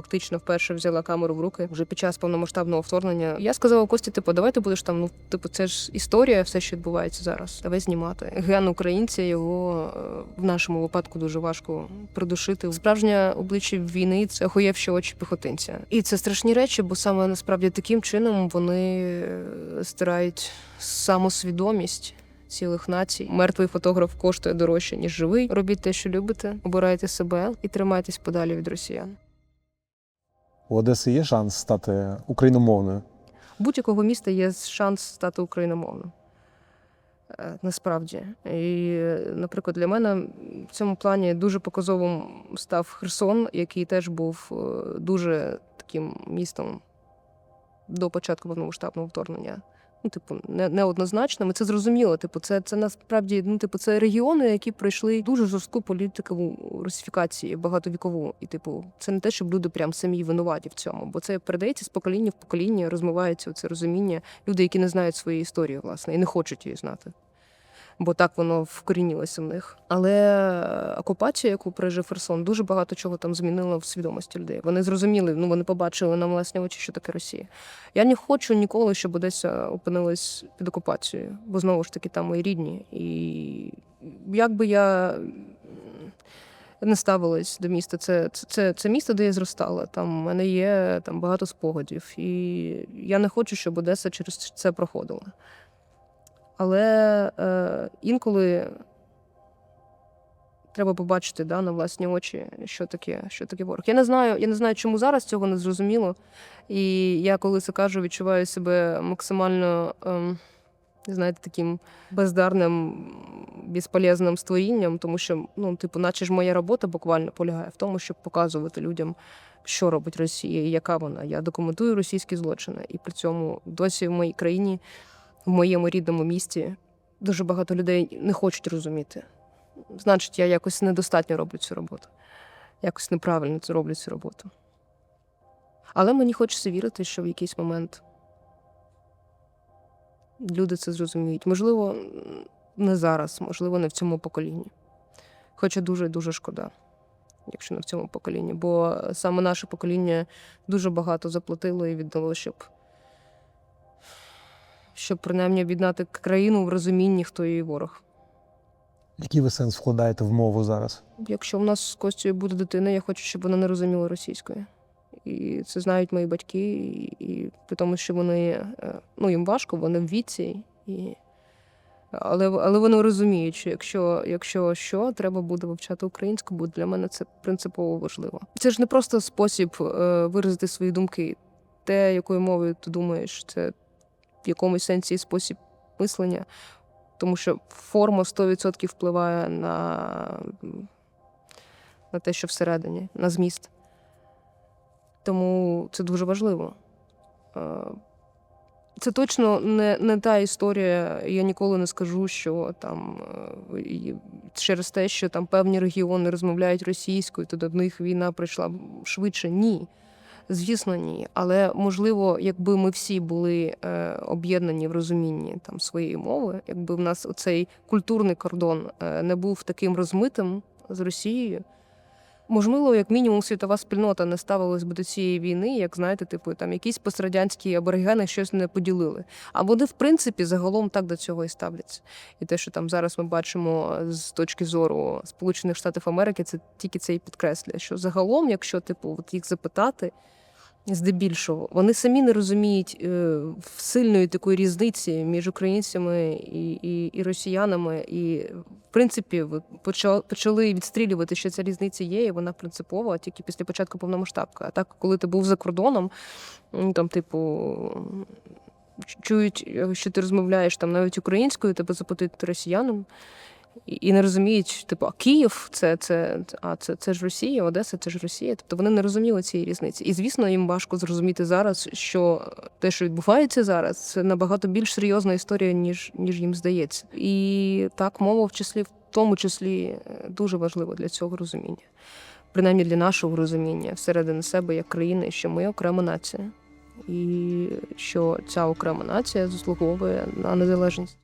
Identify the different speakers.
Speaker 1: фактично вперше взяла камеру в руки вже під час повномасштабного вторгнення. Я сказала Кості, типу, давай ти будеш там. Ну, типу, це ж історія, все, що відбувається зараз. Давай знімати. Ген українця його е, в нашому випадку дуже важко придушити. Справжнє обличчя війни це охуєвші очі піхотинця. І це страшні речі, бо саме насправді таким чином вони е, стирають самосвідомість. Цілих націй мертвий фотограф коштує дорожче ніж живий. Робіть те, що любите, обирайте себе і тримайтесь подалі від росіян.
Speaker 2: У Одеси є шанс стати україномовною.
Speaker 1: будь-якого міста є шанс стати україномовним. Е, Насправді. І, наприклад, для мене в цьому плані дуже показовим став Херсон, який теж був е, дуже таким містом до початку повномасштабного вторгнення. Ну, типу, не, неоднозначно. Ми це зрозуміло. Типу, це, це насправді ну, типу, це регіони, які пройшли дуже жорстку політику русифікації багатовікову. І, типу, це не те, щоб люди прям самі винуваті в цьому, бо це передається з покоління в покоління, розмивається це розуміння. Люди, які не знають своєї історії, власне, і не хочуть її знати. Бо так воно вкорінілося в них. Але е, окупація, яку пережив Херсон, дуже багато чого там змінила в свідомості людей. Вони зрозуміли, ну вони побачили на власні очі, що таке Росія. Я не хочу ніколи, щоб Одеса опинилась під окупацією, бо знову ж таки там мої рідні. І як би я не ставилась до міста, це, це, це, місто, де я зростала. Там в мене є там багато спогадів. І я не хочу, щоб Одеса через це проходила. Але е, інколи треба побачити да, на власні очі, що таке, що таке ворог. Я не знаю, я не знаю, чому зараз цього не зрозуміло. І я, коли це кажу, відчуваю себе максимально, ем, знаєте, таким бездарним, безполезним створінням, тому що, ну, типу, наче ж моя робота буквально полягає в тому, щоб показувати людям, що робить Росія і яка вона. Я документую російські злочини, і при цьому досі в моїй країні в моєму рідному місті дуже багато людей не хочуть розуміти. Значить, я якось недостатньо роблю цю роботу. Якось неправильно це роблю цю роботу. Але мені хочеться вірити, що в якийсь момент люди це зрозуміють. Можливо, не зараз, можливо, не в цьому поколінні. Хоча дуже дуже шкода, якщо не в цьому поколінні. Бо саме наше покоління дуже багато заплатило і віддало, щоб щоб принаймні об'єднати країну в розумінні, хто її ворог.
Speaker 2: Який ви сенс вкладаєте в мову зараз?
Speaker 1: Якщо в нас з Костю буде дитина, я хочу, щоб вона не розуміла російської. І це знають мої батьки, і, і при тому, що вони е, ну їм важко, вони в віці. І... Але, але вони розуміють, що якщо, якщо що, треба буде вивчати українську, бо для мене це принципово важливо. Це ж не просто спосіб е, виразити свої думки. Те, якою мовою ти думаєш, це в якомусь сенсі спосіб мислення, тому що форма 100% впливає на, на те, що всередині, на зміст. Тому це дуже важливо. Е, Це точно не, не та історія. Я ніколи не скажу, що там е, через те, що там певні регіони розмовляють російською, то до них війна прийшла швидше. Ні. Звісно, ні. Але можливо, якби ми всі були е, об'єднані в розумінні там своєї мови, якби в нас оцей культурний кордон е, не був таким розмитим з Росією. Можливо, як мінімум, світова спільнота не ставилась би до цієї війни, як знаєте, типу там якісь пострадянські аборигени щось не поділили. А вони, в принципі, загалом так до цього і ставляться. І те, що там зараз ми бачимо з точки зору Сполучених Штатів Америки, це тільки це і підкреслює, що загалом, якщо типу от їх запитати. Здебільшого вони самі не розуміють е, сильної такої різниці між українцями і, і, і росіянами. І, в принципі, почали, відстрілювати, що ця різниця є, і вона принципова тільки після початку повномасштабки. А так, коли ти був за кордоном, там, типу, чують, що ти розмовляєш там навіть українською, тебе запитають росіянам. І не розуміють, типу, а Київ це, це, а це, це ж Росія, Одеса, це ж Росія. Тобто вони не розуміли цієї різниці. І звісно, їм важко зрозуміти зараз, що те, що відбувається зараз, це набагато більш серйозна історія, ніж ніж їм здається. І так, мова в числі, в тому числі, е, дуже важлива для цього розуміння, принаймні для нашого розуміння всередини себе як країни, що ми окрема нація, і що ця окрема нація заслуговує на незалежність.